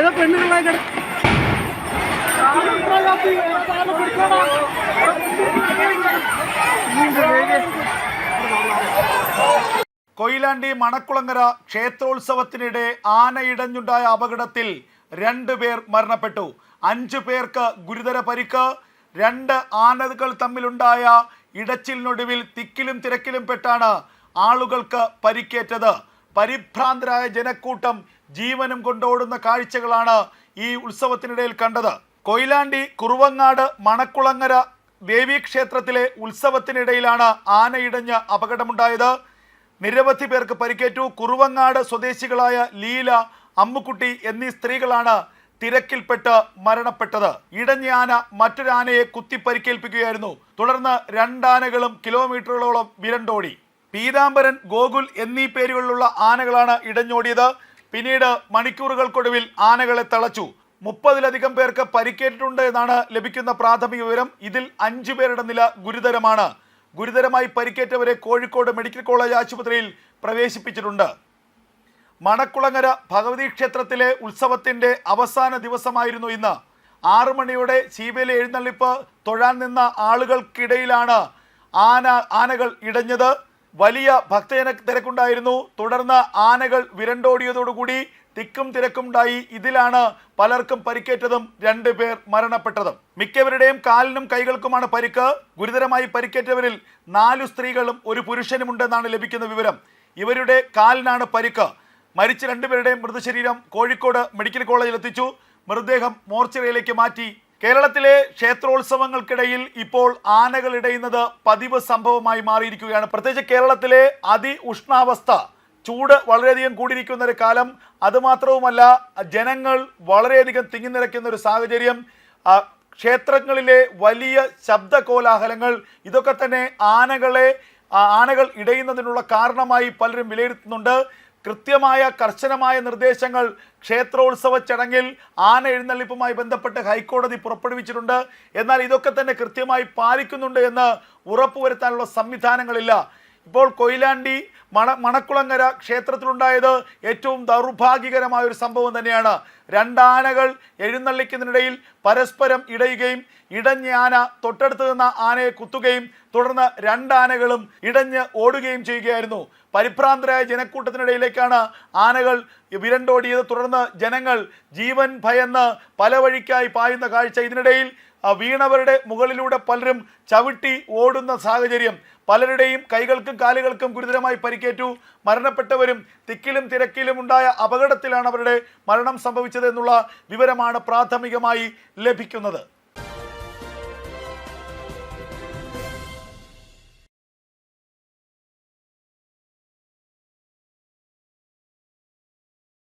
ഏതോ പെണ്ണുങ്ങളെ കിട കൊയിലാണ്ടി മണക്കുളങ്ങര ക്ഷേത്രോത്സവത്തിനിടെ ആനയിടഞ്ഞുണ്ടായ അപകടത്തിൽ രണ്ടു പേർ മരണപ്പെട്ടു. അഞ്ചു പേർക്ക് ഗുരുതര പരിക്ക്. രണ്ട് ആനകൾ തമ്മിലുണ്ടായ ഇടച്ചിലിനൊടുവിൽ തിക്കിലും തിരക്കിലും പെട്ടാണ് ആളുകൾക്ക് പരിക്കേറ്റത്. പരിഭ്രാന്തരായ ജനക്കൂട്ടം ജീവനും കൊണ്ടോടുന്ന കാഴ്ചകളാണ് ഈ ഉത്സവത്തിനിടയിൽ കണ്ടത്. കൊയിലാണ്ടി കുറുവങ്ങാട് മണക്കുളങ്ങര ദേവീക്ഷേത്രത്തിലെ ഉത്സവത്തിനിടയിലാണ് ആനയിടഞ്ഞ് അപകടമുണ്ടായത്. നിരവധി പേർക്ക് പരിക്കേറ്റു. കുറുവങ്ങാട് സ്വദേശികളായ ലീല അമ്മുക്കുട്ടി എന്നീ സ്ത്രീകളാണ് തിരക്കിൽപ്പെട്ട് മരണപ്പെട്ടത്. ഇടഞ്ഞ ആന മറ്റൊരു ആനയെ കുത്തി പരിക്കേൽപ്പിക്കുകയായിരുന്നു തുടർന്ന് രണ്ടാനകളും കിലോമീറ്ററുകളോളം വിരണ്ടോടി. പീതാംബരൻ ഗോകുൽ എന്നീ പേരുകളിലുള്ള ആനകളാണ് ഇടഞ്ഞോടിയത്. പിന്നീട് മണിക്കൂറുകൾക്കൊടുവിൽ ആനകളെ തളച്ചു. മുപ്പതിലധികം പേർക്ക് പരിക്കേറ്റിട്ടുണ്ട് എന്നാണ് ലഭിക്കുന്ന പ്രാഥമിക വിവരം. ഇതിൽ അഞ്ചു പേരുടെ നില ഗുരുതരമാണ്. ഗുരുതരമായി പരിക്കേറ്റവരെ കോഴിക്കോട് മെഡിക്കൽ കോളേജ് ആശുപത്രിയിൽ പ്രവേശിപ്പിച്ചിട്ടുണ്ട്. മണക്കുളങ്ങര ഭഗവതി ക്ഷേത്രത്തിലെ ഉത്സവത്തിന്റെ അവസാന ദിവസമായിരുന്നു ഇന്ന്. ആറു മണിയോടെ ശീവേലി എഴുന്നള്ളിപ്പ് തൊഴാൻ നിന്ന ആളുകൾക്കിടയിലാണ് ആന ആനകൾ ഇടഞ്ഞത്. വലിയ ഭക്തജന തിരക്കുണ്ടായിരുന്നു. തുടർന്ന് ആനകൾ വിരണ്ടോടിയതോടുകൂടി തിക്കും തിരക്കുണ്ടായി ഇതിലാണ് പലർക്കും പരിക്കേറ്റതും രണ്ടു പേർ മരണപ്പെട്ടതും. മിക്കവരുടെയും കാലിനും കൈകൾക്കുമാണ് പരിക്ക്. ഗുരുതരമായി പരിക്കേറ്റവരിൽ നാലു സ്ത്രീകളും ഒരു പുരുഷനുമുണ്ടെന്നാണ് ലഭിക്കുന്ന വിവരം. ഇവരുടെ കാലിനാണ് പരിക്ക്. മരിച്ച രണ്ടുപേരുടെയും മൃതശരീരം കോഴിക്കോട് മെഡിക്കൽ കോളേജിൽ എത്തിച്ചു മൃതദേഹം മോർച്ചറിയിലേക്ക് മാറ്റി കേരളത്തിലെ ക്ഷേത്രോത്സവങ്ങൾക്കിടയിൽ ഇപ്പോൾ ആനകൾ ഇടയുന്നത് പതിവ് സംഭവമായി മാറിയിരിക്കുകയാണ്. പ്രത്യേകിച്ച് കേരളത്തിലെ അതി ഉഷ്ണാവസ്ഥ ചൂട് വളരെയധികം കൂടിയിരിക്കുന്ന ഒരു കാലം. അതുമാത്രവുമല്ല ജനങ്ങൾ വളരെയധികം തിങ്ങി നിറയ്ക്കുന്ന ഒരു സാഹചര്യം. ക്ഷേത്രങ്ങളിലെ വലിയ ശബ്ദ കോലാഹലങ്ങൾ ഇതൊക്കെ തന്നെ ആനകളെ ആനകൾ ഇടയുന്നതിനുള്ള കാരണമായി പലരും വിലയിരുത്തുന്നുണ്ട്. കൃത്യമായ കർശനമായ നിർദ്ദേശങ്ങൾ ക്ഷേത്രോത്സവ ചടങ്ങിൽ ആന എഴുന്നള്ളിപ്പുമായി ബന്ധപ്പെട്ട് ഹൈക്കോടതി പുറപ്പെടുവിച്ചിട്ടുണ്ട്. എന്നാൽ ഇതൊക്കെ തന്നെ കൃത്യമായി പാലിക്കുന്നുണ്ട് എന്ന് ഉറപ്പുവരുത്താനുള്ള സംവിധാനങ്ങളില്ല. ഇപ്പോൾ കൊയിലാണ്ടി മണ മണക്കുളങ്ങര ക്ഷേത്രത്തിലുണ്ടായത് ഏറ്റവും ദൗർഭാഗ്യകരമായ ഒരു സംഭവം തന്നെയാണ്. രണ്ടാനകൾ എഴുന്നള്ളിക്കുന്നതിനിടയിൽ പരസ്പരം ഇടയുകയും ഇടഞ്ഞ ആന തൊട്ടടുത്ത് നിന്ന ആനയെ കുത്തുകയും തുടർന്ന് രണ്ടാനകളും ഇടഞ്ഞ് ഓടുകയും ചെയ്യുകയായിരുന്നു. പരിഭ്രാന്തരായ ജനക്കൂട്ടത്തിനിടയിലേക്കാണ് ആനകൾ വിരണ്ടോടിയത്. തുടർന്ന് ജനങ്ങൾ ജീവൻ ഭയന്ന് പല വഴിക്കായി പായുന്ന കാഴ്ച ഇതിനിടയിൽ വീണവരുടെ മുകളിലൂടെ പലരും ചവിട്ടി ഓടുന്ന സാഹചര്യം പലരുടെയും കൈകൾക്കും കാലുകൾക്കും ഗുരുതരമായി പരിക്കേറ്റു മരണപ്പെട്ടവരും തിക്കിലും തിരക്കിലും ഉണ്ടായ അപകടത്തിലാണ് അവരുടെ മരണം സംഭവിച്ചതെന്നുള്ള വിവരമാണ് പ്രാഥമികമായി ലഭിക്കുന്നത്.